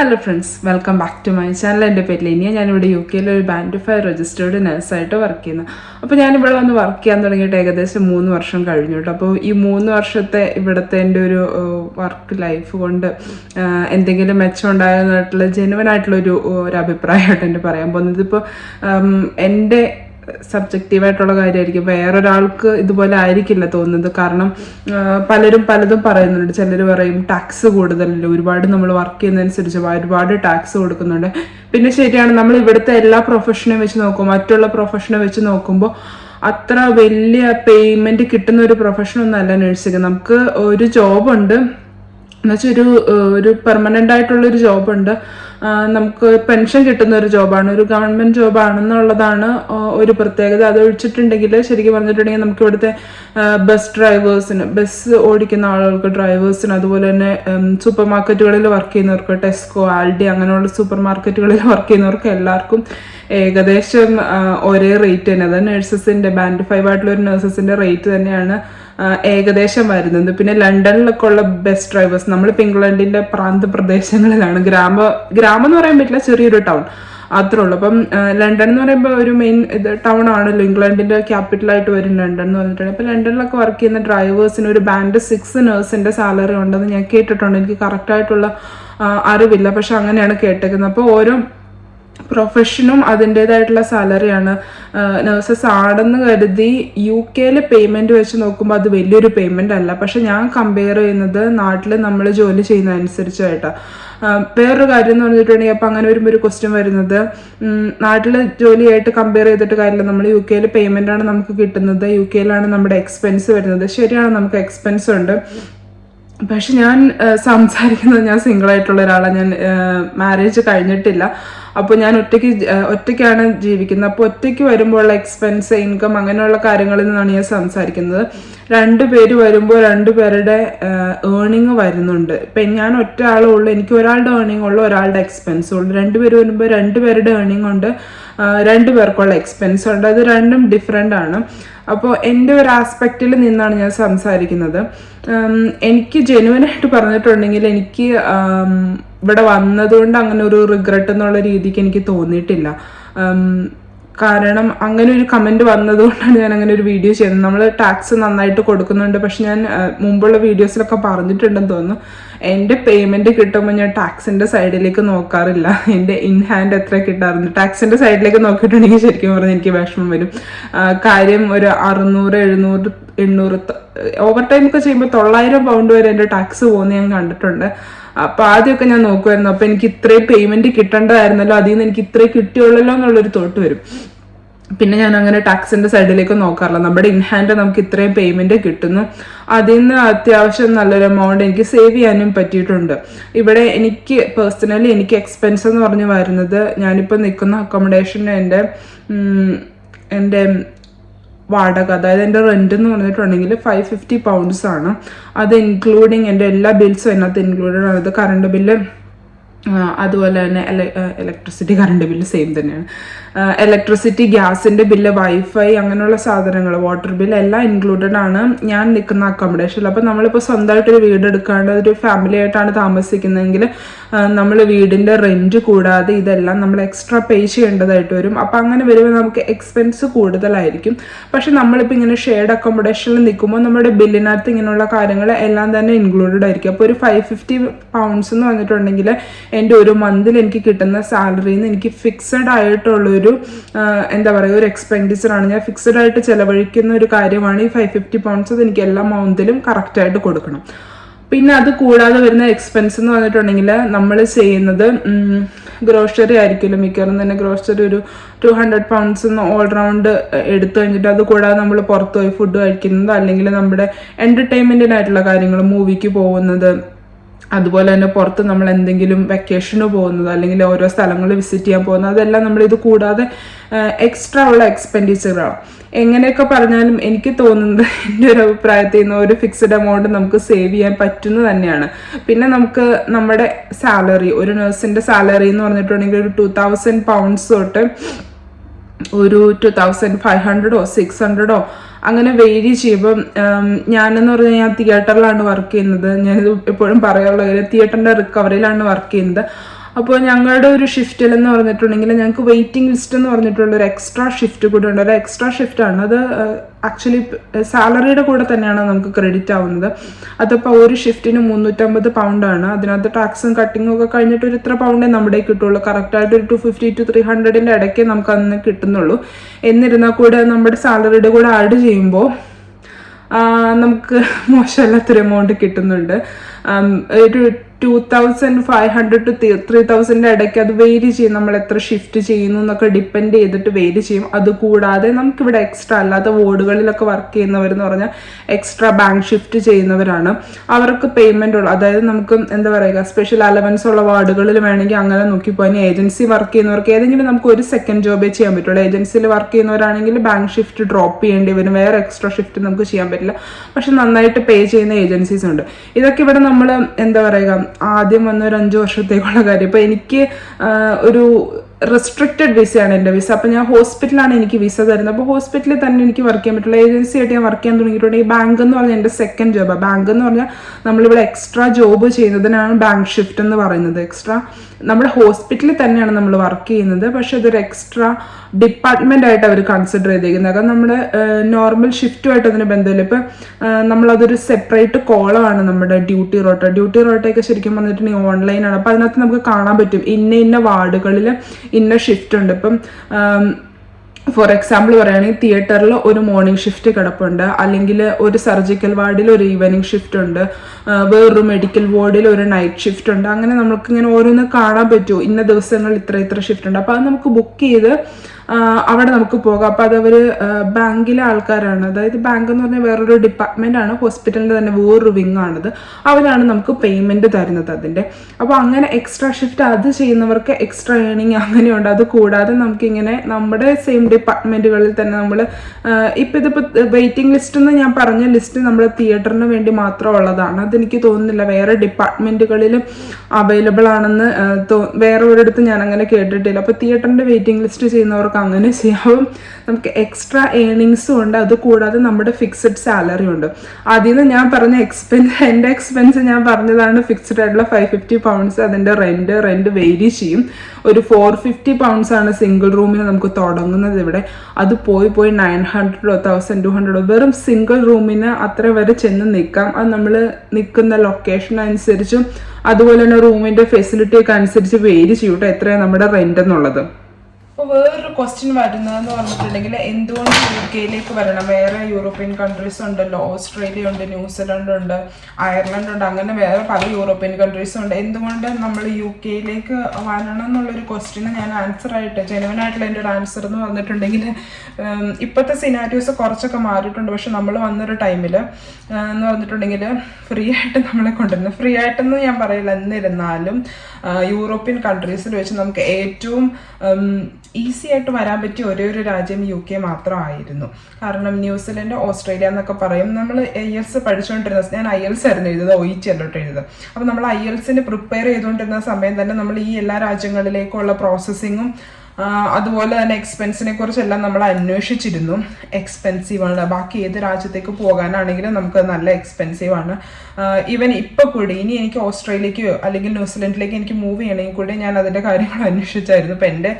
Hello friends welcome back to my channel എന്റെ പേര് ലിനിയ. ഞാനിവിടെ യു കെയിൽ ഒരു ബാൻഡ് ഫയർ രജിസ്റ്റേർഡ് നഴ്സായിട്ട് വർക്ക് ചെയ്യുന്നു. അപ്പോൾ ഞാനിവിടെ വന്ന് വർക്ക് ചെയ്യാൻ തുടങ്ങിയിട്ട് ഏകദേശം മൂന്ന് വർഷം കഴിഞ്ഞു കേട്ടോ. അപ്പോൾ ഈ മൂന്ന് വർഷത്തെ ഇവിടുത്തെ എന്റെ ഒരു വർക്ക് ലൈഫ് കൊണ്ട് എന്തെങ്കിലും മെച്ചം ഉണ്ടായെന്നായിട്ടുള്ള ജെനുവൻ ആയിട്ടുള്ളൊരു ഒരു അഭിപ്രായമായിട്ട് എന്റെ പറയാൻ പോകുന്നത്. ഇപ്പോൾ എന്റെ സബ്ജക്റ്റീവായിട്ടുള്ള കാര്യമായിരിക്കും. വേറൊരാൾക്ക് ഇതുപോലെ ആയിരിക്കില്ല തോന്നുന്നത്. കാരണം പലരും പലതും പറയുന്നുണ്ട്. ചിലർ പറയും ടാക്സ് കൂടുതലല്ലോ? ഒരുപാട് നമ്മൾ വർക്ക് ചെയ്യുന്നതനുസരിച്ച് ഒരുപാട് ടാക്സ് കൊടുക്കുന്നുണ്ട്. പിന്നെ ശരിയാണ് നമ്മൾ ഇവിടുത്തെ എല്ലാ പ്രൊഫഷനെയും വെച്ച് നോക്കും. മറ്റുള്ള പ്രൊഫഷനെ വെച്ച് നോക്കുമ്പോൾ അത്ര വലിയ പേയ്മെന്റ് കിട്ടുന്ന ഒരു പ്രൊഫഷൻ ഒന്നല്ല നഴ്സിംഗ് നമുക്ക് ഒരു ജോബുണ്ട് എന്നുവെച്ചാൽ ഒരു ഒരു പെർമനന്റ് ആയിട്ടുള്ള ഒരു ജോബുണ്ട് നമുക്ക് പെൻഷൻ കിട്ടുന്ന ഒരു ജോബാണ്. ഒരു ഗവൺമെന്റ് ജോബാണെന്നുള്ളതാണ് ഒരു പ്രത്യേകത. അത് ഒഴിച്ചിട്ടുണ്ടെങ്കിൽ ശരിക്കും പറഞ്ഞിട്ടുണ്ടെങ്കിൽ നമുക്ക് ഇവിടുത്തെ ബസ് ഡ്രൈവേഴ്സിന് ബസ് ഓടിക്കുന്ന ആളുകൾക്ക് ഡ്രൈവേഴ്സിന് അതുപോലെ തന്നെ സൂപ്പർ മാർക്കറ്റുകളിൽ വർക്ക് ചെയ്യുന്നവർക്ക് ടെസ്കോ ആൽഡി അങ്ങനെയുള്ള സൂപ്പർ മാർക്കറ്റുകളിൽ വർക്ക് ചെയ്യുന്നവർക്ക് എല്ലാവർക്കും ഏകദേശം ഒരേ റേറ്റ് തന്നെ. അത് നഴ്സസിന്റെ ബാൻഡ് ഫൈവ് ആയിട്ടുള്ള ഒരു നഴ്സസിന്റെ റേറ്റ് തന്നെയാണ് ഏകദേശം വരുന്നത് പിന്നെ ലണ്ടനിലൊക്കെ ഉള്ള ബസ് ഡ്രൈവേഴ്സ് നമ്മളിപ്പോൾ ഇംഗ്ലണ്ടിന്റെ പ്രാന്ത പ്രദേശങ്ങളിലാണ്. ഗ്രാമ ഗ്രാമം എന്ന് പറയാൻ പറ്റില്ല ചെറിയൊരു ടൗൺ അത്രേ ഉള്ളൂ. അപ്പം ലണ്ടൻ എന്ന് പറയുമ്പോൾ ഒരു മെയിൻ ഇത് ടൗൺ ആണല്ലോ. ഇംഗ്ലണ്ടിന്റെ ക്യാപിറ്റലായിട്ട് വരും ലണ്ടൻ എന്ന് പറഞ്ഞിട്ടുണ്ടെങ്കിൽ അപ്പോൾ ലണ്ടനിലൊക്കെ വർക്ക് ചെയ്യുന്ന ഡ്രൈവേഴ്സിന് ഒരു ബാൻഡ് സിക്സ് നേഴ്സിന്റെ സാലറി ഉണ്ടെന്ന് ഞാൻ കേട്ടിട്ടുണ്ട്. എനിക്ക് കറക്റ്റ് ആയിട്ടുള്ള അറിവില്ല. പക്ഷെ അങ്ങനെയാണ് കേട്ടേക്കുന്നത്. അപ്പോൾ ഓരോ പ്രൊഫഷനും അതിന്റെതായിട്ടുള്ള സാലറിയാണ് നഴ്സസ് ആണെന്ന് കരുതി യു കെയിലെ പേയ്മെന്റ് വെച്ച് നോക്കുമ്പോൾ അത് വലിയൊരു പേയ്മെന്റ് അല്ല. പക്ഷെ ഞാൻ കമ്പയർ ചെയ്യുന്നത് നാട്ടിൽ നമ്മൾ ജോലി ചെയ്യുന്ന അനുസരിച്ചായിട്ടാണ് വേറൊരു കാര്യം എന്ന് പറഞ്ഞിട്ടുണ്ടെങ്കിൽ അപ്പം അങ്ങനെ വരുമ്പോൾ ഒരു ക്വസ്റ്റ്യൻ വരുന്നത് നാട്ടിൽ ജോലിയായിട്ട് കമ്പയർ ചെയ്തിട്ട് കാര്യമില്ല. നമ്മൾ യു കെയിൽ പേയ്മെന്റ് ആണ് നമുക്ക് കിട്ടുന്നത്. യു കെയിലാണ് നമ്മുടെ എക്സ്പെൻസ് വരുന്നത്. ശരിയാണ് നമുക്ക് എക്സ്പെൻസ് ഉണ്ട്. പക്ഷെ ഞാൻ സംസാരിക്കുന്നത് ഞാൻ സിംഗിൾ ആയിട്ടുള്ള ഒരാളാണ്. ഞാൻ മാരേജ് കഴിഞ്ഞിട്ടില്ല. അപ്പോൾ ഞാൻ ഒറ്റയ്ക്ക് ഒറ്റയ്ക്കാണ് ജീവിക്കുന്നത്. അപ്പോൾ ഒറ്റയ്ക്ക് വരുമ്പോഴുള്ള എക്സ്പെൻസ് ഇൻകം അങ്ങനെയുള്ള കാര്യങ്ങളിൽ നിന്നാണ് ഞാൻ സംസാരിക്കുന്നത്. രണ്ട് പേര് വരുമ്പോൾ രണ്ട് പേരുടെ ഏർണിങ് വരുന്നുണ്ട്. ഇപ്പം ഞാൻ ഒറ്റ ആളേ ഉള്ളൂ എനിക്ക് ഒരാളുടെ ഏർണിംഗ് ഉള്ളു ഒരാളുടെ എക്സ്പെൻസ് ഉള്ളു. രണ്ട് പേര് വരുമ്പോൾ രണ്ട് പേരുടെ ഏർണിംഗ് ഉണ്ട് രണ്ട് പേർക്കുള്ള എക്സ്പെൻസ് ഉണ്ട്. അത് രണ്ടും ഡിഫറെന്റ് ആണ്. അപ്പോൾ എന്റെ ഒരു ആസ്പെക്റ്റിൽ നിന്നാണ് ഞാൻ സംസാരിക്കുന്നത്. എനിക്ക് ജെനുവൻ ആയിട്ട് പറഞ്ഞിട്ടുണ്ടെങ്കിൽ എനിക്ക് ഇവിടെ വന്നതുകൊണ്ട് അങ്ങനെ ഒരു റിഗ്രറ്റ് എന്നുള്ള രീതിക്ക് എനിക്ക് തോന്നിയിട്ടില്ല. കാരണം അങ്ങനെ ഒരു കമന്റ് വന്നതുകൊണ്ടാണ് ഞാൻ അങ്ങനെ ഒരു വീഡിയോ ചെയ്യുന്നത്. നമ്മൾ ടാക്സ് നന്നായിട്ട് കൊടുക്കുന്നുണ്ട്. പക്ഷെ ഞാൻ മുമ്പുള്ള വീഡിയോസിലൊക്കെ പറഞ്ഞിട്ടുണ്ടെന്ന് തോന്നുന്നു. എന്റെ പേയ്മെന്റ് കിട്ടുമ്പോൾ ഞാൻ ടാക്സിന്റെ സൈഡിലേക്ക് നോക്കാറില്ല. എന്റെ ഇൻ ഹാൻഡ് എത്ര കിട്ടാറുണ്ട്? ടാക്സിന്റെ സൈഡിലേക്ക് നോക്കിയിട്ടുണ്ടെങ്കിൽ ശരിക്കും പറഞ്ഞാൽ എനിക്ക് വിഷമം വരും. കാര്യം ഒരു അറുന്നൂറ് എഴുന്നൂറ് എണ്ണൂറ് ഓവർ ടൈം ഒക്കെ ചെയ്യുമ്പോൾ തൊള്ളായിരം പൗണ്ട് വരെ എന്റെ ടാക്സ് പോകുന്ന ഞാൻ കണ്ടിട്ടുണ്ട്. അപ്പൊ ആദ്യമൊക്കെ ഞാൻ നോക്കുമായിരുന്നു അപ്പൊ എനിക്ക് ഇത്രയും പേയ്മെന്റ് കിട്ടേണ്ടതായിരുന്നല്ലോ. അതിൽ നിന്ന് എനിക്ക് ഇത്രയും കിട്ടിയുള്ളല്ലോ എന്നുള്ളൊരു തോട്ട് വരും. പിന്നെ ഞാൻ അങ്ങനെ ടാക്സിന്റെ സൈഡിലേക്ക് നോക്കാറില്ല. നമ്മുടെ ഇൻഹാൻഡ് നമുക്ക് ഇത്രയും പേയ്മെന്റ് കിട്ടുന്നു. അതിൽ നിന്ന് അത്യാവശ്യം നല്ലൊരു എമൗണ്ട് എനിക്ക് സേവ് ചെയ്യാനും പറ്റിയിട്ടുണ്ട്. ഇവിടെ എനിക്ക് പേഴ്സണലി എനിക്ക് എക്സ്പെൻസ് എന്ന് പറഞ്ഞു വരുന്നത് ഞാനിപ്പോൾ നിൽക്കുന്ന അക്കോമഡേഷൻ എന്റെ എന്റെ വാടക അതായത് എന്റെ റെന്റ് എന്ന് പറഞ്ഞിട്ടുണ്ടെങ്കിൽ ഫൈവ് ഫിഫ്റ്റി പൗണ്ട്സ് ആണ്. അത് ഇൻക്ലൂഡിങ് എന്റെ എല്ലാ ബിൽസും അതിനകത്ത് ഇൻക്ലൂഡഡ് ആണ്. അത് കറണ്ട് ബില്ല് അതുപോലെ തന്നെ ഇലക്ട്രിസിറ്റി കറണ്ട് ബില്ല് സെയിം തന്നെയാണ്. ഇലക്ട്രിസിറ്റി ഗ്യാസിന്റെ ബില്ല് വൈഫൈ അങ്ങനെയുള്ള സാധനങ്ങൾ വാട്ടർ ബിൽ എല്ലാം ഇൻക്ലൂഡഡ് ആണ് ഞാൻ നിൽക്കുന്ന അക്കോമഡേഷനിൽ അപ്പോൾ നമ്മളിപ്പോൾ സ്വന്തമായിട്ടൊരു വീട് എടുക്കാണ്ട് ഒരു ഫാമിലി ആയിട്ടാണ് താമസിക്കുന്നതെങ്കിൽ നമ്മൾ വീടിന്റെ റെന്റ് കൂടാതെ ഇതെല്ലാം നമ്മൾ എക്സ്ട്രാ പേ ചെയ്യേണ്ടതായിട്ട് വരും. അപ്പോൾ അങ്ങനെ വരുമ്പോൾ നമുക്ക് എക്സ്പെൻസ് കൂടുതലായിരിക്കും. പക്ഷെ നമ്മളിപ്പോൾ ഇങ്ങനെ ഷെയർഡ് അക്കോമഡേഷനിൽ നിൽക്കുമ്പോൾ നമ്മുടെ ബില്ലിനകത്ത് ഇങ്ങനെയുള്ള കാര്യങ്ങൾ എല്ലാം തന്നെ ഇൻക്ലൂഡഡ് ആയിരിക്കും. അപ്പോൾ ഒരു ഫൈവ് ഫിഫ്റ്റി പൗണ്ട്സ് എന്ന് പറഞ്ഞിട്ടുണ്ടെങ്കിൽ എന്റെ ഒരു മന്തിൽ എനിക്ക് കിട്ടുന്ന സാലറിയിൽ നിന്ന് എനിക്ക് ഫിക്സഡ് ആയിട്ടുള്ളൊരു ആ, എന്താ പറയുക ഒരു എക്സ്പെൻഡിച്ചർ ആണ്. ഞാൻ ഫിക്സഡ് ആയിട്ട് ചിലവഴിക്കുന്ന ഒരു കാര്യമാണ് ഈ ഫൈവ് ഫിഫ്റ്റി പൗണ്ട്സ് അത് എനിക്ക് എല്ലാ മന്തിലും കറക്റ്റായിട്ട് കൊടുക്കണം. പിന്നെ അത് കൂടാതെ വരുന്ന എക്സ്പെൻസ് എന്ന് പറഞ്ഞിട്ടുണ്ടെങ്കിൽ നമ്മൾ ചെയ്യുന്നത് ഗ്രോസറി ആയിരിക്കുമല്ലോ മിക്കവാറും തന്നെ ഗ്രോസറി ഒരു two hundred pounds all round എടുത്തു കഴിഞ്ഞിട്ട് അത് കൂടാതെ നമ്മൾ പുറത്തുപോയി ഫുഡ് കഴിക്കുന്നത് അല്ലെങ്കിൽ നമ്മുടെ എന്റർടൈൻമെന്റിനായിട്ടുള്ള കാര്യങ്ങൾ മൂവിക്ക് പോകുന്നത് അതുപോലെ തന്നെ പുറത്ത് നമ്മൾ എന്തെങ്കിലും വെക്കേഷന് പോകുന്നത് അല്ലെങ്കിൽ ഓരോ സ്ഥലങ്ങൾ വിസിറ്റ് ചെയ്യാൻ പോകുന്നത് അതെല്ലാം നമ്മൾ ഇത് കൂടാതെ എക്സ്ട്രാ ഉള്ള എക്സ്പെൻഡിച്ചറാണ് എങ്ങനെയൊക്കെ പറഞ്ഞാലും എനിക്ക് തോന്നുന്നത് എന്റെ ഒരു അഭിപ്രായത്തിൽ നിന്ന് ഒരു ഫിക്സഡ് എമൗണ്ട് നമുക്ക് സേവ് ചെയ്യാൻ പറ്റുന്നത് തന്നെയാണ്. പിന്നെ നമുക്ക് നമ്മുടെ സാലറി ഒരു നഴ്സിന്റെ സാലറി എന്ന് പറഞ്ഞിട്ടുണ്ടെങ്കിൽ ഒരു ടു തൗസൻഡ് പൗണ്ട്സ് തൊട്ട് ഒരു ടു തൗസൻഡ് ഫൈവ് ഹൺഡ്രഡോ സിക്സ് ഹൺഡ്രഡോ അങ്ങനെ വേരി ചെയ്യുമ്പം ഞാനെന്ന് പറഞ്ഞാൽ ഞാൻ തിയേറ്ററിലാണ് വർക്ക് ചെയ്യുന്നത്. ഞാനിത് എപ്പോഴും പറയാനുള്ള കാര്യം തിയേറ്ററിന്റെ റിക്കവറിയിലാണ് വർക്ക് ചെയ്യുന്നത്. അപ്പോൾ ഞങ്ങളുടെ ഒരു ഷിഫ്റ്റിൽ എന്ന് പറഞ്ഞിട്ടുണ്ടെങ്കിൽ ഞങ്ങൾക്ക് വെയിറ്റിംഗ് ലിസ്റ്റ് എന്ന് പറഞ്ഞിട്ടുള്ള ഒരു എക്സ്ട്രാ ഷിഫ്റ്റ് കൂടെ ഉണ്ട്. ഒരു എക്സ്ട്രാ ഷിഫ്റ്റ് ആണ്. അത് ആക്ച്വലി സാലറിയുടെ കൂടെ തന്നെയാണ് നമുക്ക് ക്രെഡിറ്റ് ആവുന്നത്. അതിപ്പോൾ ഒരു ഷിഫ്റ്റിന് മുന്നൂറ്റമ്പത് പൗണ്ടാണ് അതിനകത്ത് ടാക്സും കട്ടിങ്ങും ഒക്കെ കഴിഞ്ഞിട്ട് ഒരു ഇത്ര പൗണ്ടേ നമ്മുടെ കിട്ടുള്ളൂ. കറക്റ്റായിട്ട് ഒരു ടു ഫിഫ്റ്റി ടു ത്രീ ഹൺഡ്രഡിന്റെ ഇടയ്ക്ക് നമുക്ക് അന്ന് കിട്ടുന്നുള്ളൂ. എന്നിരുന്നാൽ കൂടെ നമ്മുടെ സാലറിയുടെ കൂടെ ആഡ് ചെയ്യുമ്പോൾ നമുക്ക് മോശമല്ലാത്തൊരു എമൗണ്ട് കിട്ടുന്നുണ്ട്. ഒരു two thousand five hundred two three തൗസൻഡിന്റെ ഇടയ്ക്ക് അത് വേരി ചെയ്യും. നമ്മൾ എത്ര ഷിഫ്റ്റ് ചെയ്യുന്നു എന്നൊക്കെ ഡിപ്പെൻഡ് ചെയ്തിട്ട് വേരി ചെയ്യും. അതുകൂടാതെ നമുക്കിവിടെ എക്സ്ട്രാ അല്ലാത്ത വാർഡുകളിലൊക്കെ വർക്ക് ചെയ്യുന്നവരെന്ന് പറഞ്ഞാൽ എക്സ്ട്രാ ബാങ്ക് ഷിഫ്റ്റ് ചെയ്യുന്നവരാണ്. അവർക്ക് പേയ്മെന്റ് ഉള്ള. അതായത് നമുക്ക് എന്താ പറയുക സ്പെഷ്യൽ അലവൻസ് ഉള്ള വാർഡുകളിൽ വേണമെങ്കിൽ അങ്ങനെ നോക്കിപ്പോയി ഇനി ഏജൻസി വർക്ക് ചെയ്യുന്നവർക്ക് ഏതെങ്കിലും നമുക്ക് ഒരു സെക്കൻഡ് ജോബേ ചെയ്യാൻ പറ്റുള്ളൂ. ഏജൻസിയിൽ വർക്ക് ചെയ്യുന്നവരാണെങ്കിൽ ബാങ്ക് ഷിഫ്റ്റ് ഡ്രോപ്പ് ചെയ്യേണ്ടി വരും. വേറെ എക്സ്ട്രാ ഷിഫ്റ്റ് നമുക്ക് ചെയ്യാൻ പറ്റില്ല. പക്ഷെ നന്നായിട്ട് പേ ചെയ്യുന്ന ഏജൻസീസ് ഉണ്ട്. ഇതൊക്കെ ഇവിടെ നമ്മൾ എന്താ പറയുക ആദ്യം വന്ന ഒരു അഞ്ച് വർഷത്തേക്കുള്ള കാര്യം. ഇപ്പൊ എനിക്ക് ഒരു റെസ്ട്രിക്റ്റഡ് വിസയാണ് എന്റെ വിസ അപ്പോൾ ഞാൻ ഹോസ്പിറ്റലാണ് എനിക്ക് വിസ തരുന്നത്. അപ്പോൾ ഹോസ്പിറ്റലിൽ തന്നെ എനിക്ക് വർക്ക് ചെയ്യാൻ പറ്റുള്ളൂ. ഏജൻസി ആയിട്ട് ഞാൻ വർക്ക് ചെയ്യാൻ തുടങ്ങിയിട്ടുണ്ടെങ്കിൽ ബാങ്ക് എന്ന് പറഞ്ഞാൽ എന്റെ സെക്കൻഡ് ജോബാണ് ബാങ്ക് എന്ന് പറഞ്ഞാൽ നമ്മളിവിടെ എക്സ്ട്രാ ജോബ് ചെയ്യുന്നതിനാണ് ബാങ്ക് ഷിഫ്റ്റ് എന്ന് പറയുന്നത് എക്സ്ട്രാ നമ്മുടെ ഹോസ്പിറ്റലിൽ തന്നെയാണ് നമ്മൾ വർക്ക് ചെയ്യുന്നത്. പക്ഷെ അതൊരു എക്സ്ട്രാ ഡിപ്പാർട്ട്മെന്റ് ആയിട്ട് അവർ കൺസിഡർ ചെയ്തേക്കുന്നത്. കാരണം നമ്മുടെ നോർമൽ ഷിഫ്റ്റുമായിട്ട് അതിന് ബന്ധമില്ല. ഇപ്പം നമ്മളതൊരു സെപ്പറേറ്റ് കോളമാണ് നമ്മുടെ ഡ്യൂട്ടി റോട്ട ഡ്യൂട്ടി റോട്ടയൊക്കെ ശരിക്കും പറഞ്ഞിട്ടുണ്ടെങ്കിൽ ഓൺലൈനാണ് അപ്പം അതിനകത്ത് നമുക്ക് കാണാൻ പറ്റും. ഇന്ന ഇന്ന വാർഡുകളിൽ ഇന്ന ഷിഫ്റ്റ് ഉണ്ട്. ഇപ്പം ഫോർ എക്സാമ്പിൾ പറയുകയാണെങ്കിൽ തിയേറ്ററിൽ ഒരു മോർണിംഗ് ഷിഫ്റ്റ് കിടപ്പുണ്ട്. അല്ലെങ്കിൽ ഒരു സർജിക്കൽ വാർഡിൽ ഒരു ഈവനിങ് ഷിഫ്റ്റ് ഉണ്ട്. വേറൊരു മെഡിക്കൽ വാർഡിൽ ഒരു നൈറ്റ് ഷിഫ്റ്റ് ഉണ്ട്. അങ്ങനെ നമുക്ക് ഇങ്ങനെ ഓരോന്ന് കാണാൻ പറ്റുമോ? ഇന്ന ദിവസങ്ങളിൽ ഇത്ര ഇത്ര ഷിഫ്റ്റ് ഉണ്ട്. അപ്പോൾ അത് നമുക്ക് ബുക്ക് ചെയ്ത് അവിടെ നമുക്ക് പോകാം. അപ്പോൾ അതവർ ബാങ്കിലെ ആൾക്കാരാണ്. അതായത് ബാങ്ക് എന്ന് പറഞ്ഞാൽ വേറൊരു ഡിപ്പാർട്ട്മെന്റ് ആണ്. ഹോസ്പിറ്റലിന്റെ തന്നെ വേറൊരു വിങ് ആണത്. അവരാണ് നമുക്ക് പേയ്മെന്റ് തരുന്നത് അതിന്റെ. അപ്പോൾ അങ്ങനെ എക്സ്ട്രാ ഷിഫ്റ്റ് അത് ചെയ്യുന്നവർക്ക് എക്സ്ട്രാ ഏണിങ് അങ്ങനെയുണ്ട്. അത് കൂടാതെ നമുക്കിങ്ങനെ നമ്മുടെ സെയിം ഡിപ്പാർട്ട്മെന്റുകളിൽ തന്നെ നമ്മൾ ഇപ്പം ഇതിപ്പോൾ വെയിറ്റിംഗ് ലിസ്റ്റ് എന്ന് ഞാൻ പറഞ്ഞ ലിസ്റ്റ് നമ്മൾ തിയേറ്ററിന് വേണ്ടി മാത്രം ഉള്ളതാണ്. അതെനിക്ക് തോന്നുന്നില്ല വേറെ ഡിപ്പാർട്ട്മെന്റുകളിലും അവൈലബിൾ ആണെന്ന് തോ- വേറെ ഒരിടത്ത് ഞാൻ അങ്ങനെ കേട്ടിട്ടില്ല അപ്പോൾ തിയേറ്ററിന്റെ വെയിറ്റിംഗ് ലിസ്റ്റ് ചെയ്യുന്നവർക്ക് അങ്ങനെ ചെയ്യാവും നമുക്ക് എക്സ്ട്രാ ഏണിങ്സും ഉണ്ട്. അത് കൂടാതെ നമ്മുടെ ഫിക്സഡ് സാലറി ഉണ്ട്. അതിൽ നിന്ന് ഞാൻ പറഞ്ഞ എക്സ്പെൻസ് എന്റെ എക്സ്പെൻസ് ഞാൻ പറഞ്ഞതാണ് ഫിക്സ്ഡ് ആയിട്ടുള്ള ഫൈവ് ഫിഫ്റ്റി പൗണ്ട്സ് അതിന്റെ റെന്റ് റെന്റ് വേരി ചെയ്യും. ഒരു ഫോർ ഫിഫ്റ്റി പൗണ്ട്സ് ആണ് സിംഗിൾ റൂമിന് നമുക്ക് തുടങ്ങുന്നത് ഇവിടെ. അത് പോയി പോയി നയൻ ഹൺഡ്രഡോ തൗസൻഡ് ടു ഹൺഡ്രഡോ വെറും സിംഗിൾ റൂമിന് അത്ര വരെ ചെന്ന് നിൽക്കാം. അത് നമ്മൾ നിൽക്കുന്ന ലൊക്കേഷൻ അനുസരിച്ചും അതുപോലെ തന്നെ റൂമിന്റെ ഫെസിലിറ്റിയൊക്കെ അനുസരിച്ച് വേരി ചെയ്യൂട്ടോ എത്രയാണ് നമ്മുടെ റെന്റ് എന്നുള്ളത്. അപ്പോൾ വേറൊരു ക്വസ്റ്റ്യൻ വരുന്നതെന്ന് പറഞ്ഞിട്ടുണ്ടെങ്കിൽ എന്തുകൊണ്ട് യു കെയിലേക്ക് വരണം? വേറെ യൂറോപ്യൻ കൺട്രീസ് ഉണ്ടല്ലോ. ഓസ്ട്രേലിയ ഉണ്ട് ന്യൂസിലൻഡ് ഉണ്ട് അയർലൻഡ് ഉണ്ട് അങ്ങനെ വേറെ പല യൂറോപ്യൻ കൺട്രീസും ഉണ്ട്. എന്തുകൊണ്ട് നമ്മൾ യു കെയിലേക്ക് വരണം എന്നുള്ളൊരു ക്വസ്റ്റ്യന് ഞാൻ ആൻസർ ആയിട്ട് ജെനുവൻ ആയിട്ടുള്ള എന്റെ ഒരു ആൻസർ എന്ന് പറഞ്ഞിട്ടുണ്ടെങ്കിൽ ഇപ്പോഴത്തെ സിനാരിയോസ് കുറച്ചൊക്കെ മാറിയിട്ടുണ്ട്. പക്ഷെ നമ്മൾ വന്നൊരു ടൈമിൽ എന്ന് പറഞ്ഞിട്ടുണ്ടെങ്കിൽ ഫ്രീ ആയിട്ട് നമ്മളെ കൊണ്ടുവരുന്നത് ഫ്രീ ആയിട്ടെന്ന് ഞാൻ പറയില്ല. എന്നിരുന്നാലും യൂറോപ്യൻ കൺട്രീസിൽ വെച്ച് നമുക്ക് ഏറ്റവും ഈസി ആയിട്ട് വരാൻ പറ്റിയ ഒരേ ഒരു രാജ്യം യു കെ മാത്രമായിരുന്നു. കാരണം ന്യൂസിലൻഡ് ഓസ്ട്രേലിയ എന്നൊക്കെ പറയും നമ്മൾ ഐ എൽസ് പഠിച്ചുകൊണ്ടിരുന്ന ഞാൻ ഐ എൽസ് ആയിരുന്നു എഴുതുന്നത് ഒ ഇച്ച് അല്ലോട്ട് എഴുതുന്നത് അപ്പോൾ നമ്മൾ ഐ എൽസിന് പ്രിപ്പയർ ചെയ്തുകൊണ്ടിരുന്ന സമയം തന്നെ നമ്മൾ ഈ എല്ലാ രാജ്യങ്ങളിലേക്കുള്ള പ്രോസസ്സിങ്ങും അതുപോലെ തന്നെ എക്സ്പെൻസിനെ കുറിച്ചെല്ലാം നമ്മൾ അന്വേഷിച്ചിരുന്നു. എക്സ്പെൻസീവാണ് ആണ്. ബാക്കി ഏത് രാജ്യത്തേക്ക് പോകാനാണെങ്കിലും നമുക്ക് നല്ല എക്സ്പെൻസീവ് ആണ്. ഈവൻ ഇപ്പൊ കൂടി ഇനി എനിക്ക് ഓസ്ട്രേലിയക്കോ അല്ലെങ്കിൽ ന്യൂസിലൻഡിലേക്ക് എനിക്ക് മൂവ് ചെയ്യണമെങ്കിൽ കൂടി ഞാൻ അതിന്റെ കാര്യങ്ങൾ അന്വേഷിച്ചായിരുന്നു. ഇപ്പൊ എന്റെ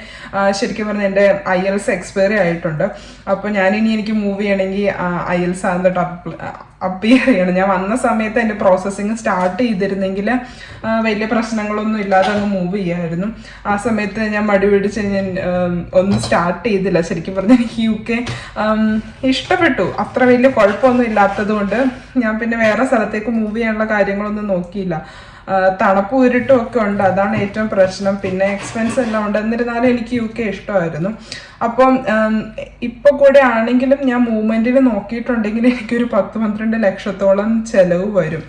ശരിക്കും പറഞ്ഞാൽ എന്റെ ഐ എൽസ് എക്സ്പയറി ആയിട്ടുണ്ട്. അപ്പോൾ ഞാൻ ഇനി എനിക്ക് മൂവ് ചെയ്യണമെങ്കിൽ ഐ എൽസ് ആകുന്നിട്ട് അപ്പിയർ ചെയ്യണം. ഞാൻ വന്ന സമയത്ത് എന്റെ പ്രോസസ്സിങ് സ്റ്റാർട്ട് ചെയ്തിരുന്നെങ്കിൽ വലിയ പ്രശ്നങ്ങളൊന്നും ഇല്ലാതെ അങ്ങ് മൂവ് ചെയ്യായിരുന്നു. ആ സമയത്ത് ഞാൻ മടി പിടിച്ച് ഞാൻ ഒന്നും സ്റ്റാർട്ട് ചെയ്തില്ല. ശരിക്കും പറഞ്ഞാൽ എനിക്ക് യു കെ ഇഷ്ടപ്പെട്ടു. അത്ര വലിയ കുഴപ്പമൊന്നും ഇല്ലാത്തത് കൊണ്ട് ഞാൻ പിന്നെ വേറെ സ്ഥലത്തേക്ക് മൂവ് ചെയ്യാനുള്ള കാര്യങ്ങളൊന്നും നോക്കിയില്ല. തണുപ്പ് ഉരുട്ടും ഒക്കെ ഉണ്ട്. അതാണ് ഏറ്റവും പ്രശ്നം. പിന്നെ എക്സ്പെൻസ് എല്ലാം ഉണ്ട്. എന്നിരുന്നാലും എനിക്ക് യു കെ ഇഷ്ടമായിരുന്നു. അപ്പം ഇപ്പൊ കൂടെ ആണെങ്കിലും ഞാൻ മൂവ്മെന്റിൽ നോക്കിയിട്ടുണ്ടെങ്കിൽ എനിക്കൊരു പത്ത് പന്ത്രണ്ട് ലക്ഷത്തോളം ചെലവ് വരും.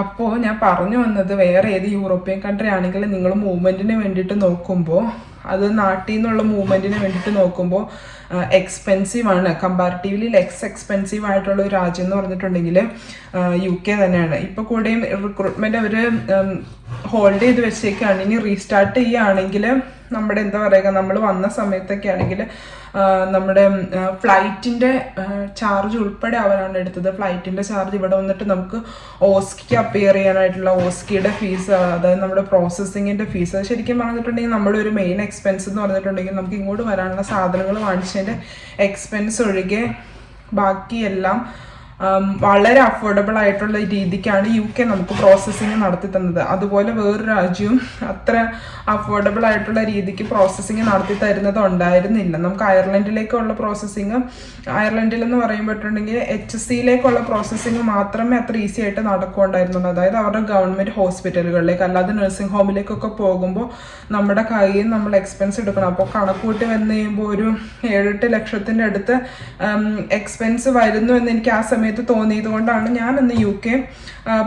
അപ്പോ അപ്പോൾ ഞാൻ പറഞ്ഞു വന്നത് വേറെ ഏത് യൂറോപ്യൻ കൺട്രി ആണെങ്കിലും നിങ്ങൾ മൂവ്മെന്റിന് വേണ്ടിയിട്ട് നോക്കുമ്പോൾ അത് നാട്ടിൽ നിന്നുള്ള മൂവ്മെന്റിന് വേണ്ടിയിട്ട് നോക്കുമ്പോൾ എക്സ്പെൻസീവ് ആണ് കമ്പാരിറ്റീവ്ലി ലെസ് എക്സ്പെൻസീവ് ആയിട്ടുള്ള ഒരു രാജ്യം എന്ന് പറഞ്ഞിട്ടുണ്ടെങ്കിൽ യു കെ തന്നെയാണ്. ഇപ്പോൾ കൂടെയും റിക്രൂട്ട്മെന്റ് അവർ ഹോൾഡ് ചെയ്ത് വെച്ചേക്കാണ്. ഇനി റീസ്റ്റാർട്ട് ചെയ്യുകയാണെങ്കിൽ നമ്മുടെ എന്താ പറയുക നമ്മൾ വന്ന സമയത്തൊക്കെ ആണെങ്കിൽ നമ്മുടെ ഫ്ലൈറ്റിന്റെ ചാർജ് ഉൾപ്പെടെ അവരാണ് എടുത്തത്. ഫ്ലൈറ്റിന്റെ ചാർജ് ഇവിടെ വന്നിട്ട് നമുക്ക് ഓസ്കിക്ക് അപ്പിയർ ചെയ്യാനായിട്ടുള്ള ഓസ്കിയുടെ ഫീസ് അതായത് നമ്മുടെ പ്രോസസ്സിങ്ങിന്റെ ഫീസ് അത് ശരിക്കും പറഞ്ഞിട്ടുണ്ടെങ്കിൽ നമ്മുടെ ഒരു മെയിൻ എക്സ്പെൻസ് എന്ന് പറഞ്ഞിട്ടുണ്ടെങ്കിൽ നമുക്ക് ഇങ്ങോട്ട് വരാനുള്ള സാധനങ്ങൾ വാങ്ങിച്ചതിന്റെ എക്സ്പെൻസ് ഒഴികെ ബാക്കിയെല്ലാം വളരെ അഫോർഡബിൾ ആയിട്ടുള്ള രീതിക്കാണ് യു കെ നമുക്ക് പ്രോസസ്സിങ് നടത്തി തന്നത്. അതുപോലെ വേറൊരു രാജ്യവും അത്ര അഫോർഡബിൾ ആയിട്ടുള്ള രീതിക്ക് പ്രോസസ്സിങ് നടത്തി തരുന്നത് ഉണ്ടായിരുന്നില്ല. നമുക്ക് അയർലൻഡിലേക്കുള്ള പ്രോസസ്സിങ് അയർലൻഡിൽ എന്ന് പറയുമ്പോട്ടുണ്ടെങ്കിൽ എച്ച് സിയിലേക്കുള്ള പ്രോസസ്സിങ് മാത്രമേ അത്ര ഈസി ആയിട്ട് നടക്കുന്നുണ്ടായിരുന്നുള്ളൂ. അതായത് അവരുടെ ഗവൺമെന്റ് ഹോസ്പിറ്റലുകളിലേക്ക് അല്ലാതെ നഴ്സിംഗ് ഹോമിലേക്കൊക്കെ പോകുമ്പോൾ നമ്മുടെ കയ്യിൽ നമ്മൾ എക്സ്പെൻസ് എടുക്കണം. അപ്പോൾ കണക്കൂട്ടി വന്നു കഴിയുമ്പോൾ ഒരു ഏഴെട്ട് ലക്ഷത്തിന്റെ അടുത്ത് എക്സ്പെൻസ് വരുന്നു എന്ന് എനിക്ക് ആ സമയത്ത് തോന്നിയത് കൊണ്ടാണ് ഞാൻ ഇന്ന് യു കെ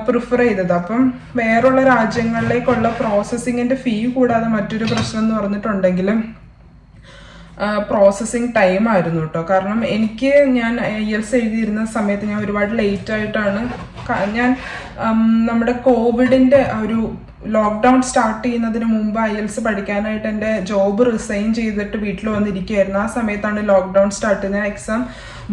പ്രിഫർ ചെയ്തത്. അപ്പം വേറുള്ള രാജ്യങ്ങളിലേക്കുള്ള പ്രോസസ്സിങ്ങിന്റെ ഫീ കൂടാതെ മറ്റൊരു പ്രശ്നം എന്ന് പറഞ്ഞിട്ടുണ്ടെങ്കിൽ പ്രോസസ്സിങ് ടൈം ആയിരുന്നു കേട്ടോ കാരണം എനിക്ക് ഞാൻ ഐ എൽസ് എഴുതിയിരുന്ന സമയത്ത് ഞാൻ ഒരുപാട് ലേറ്റ് ആയിട്ടാണ് ഞാൻ നമ്മുടെ കോവിഡിന്റെ ഒരു ലോക്ക്ഡൗൺ സ്റ്റാർട്ട് ചെയ്യുന്നതിന് മുമ്പ് ഐ എൽസ് പഠിക്കാനായിട്ട് എന്റെ ജോബ് റിസൈൻ ചെയ്തിട്ട് വീട്ടിൽ വന്നിരിക്കുകയായിരുന്നു. ആ സമയത്താണ് ലോക്ക്ഡൗൺ സ്റ്റാർട്ട് ഞാൻ എക്സാം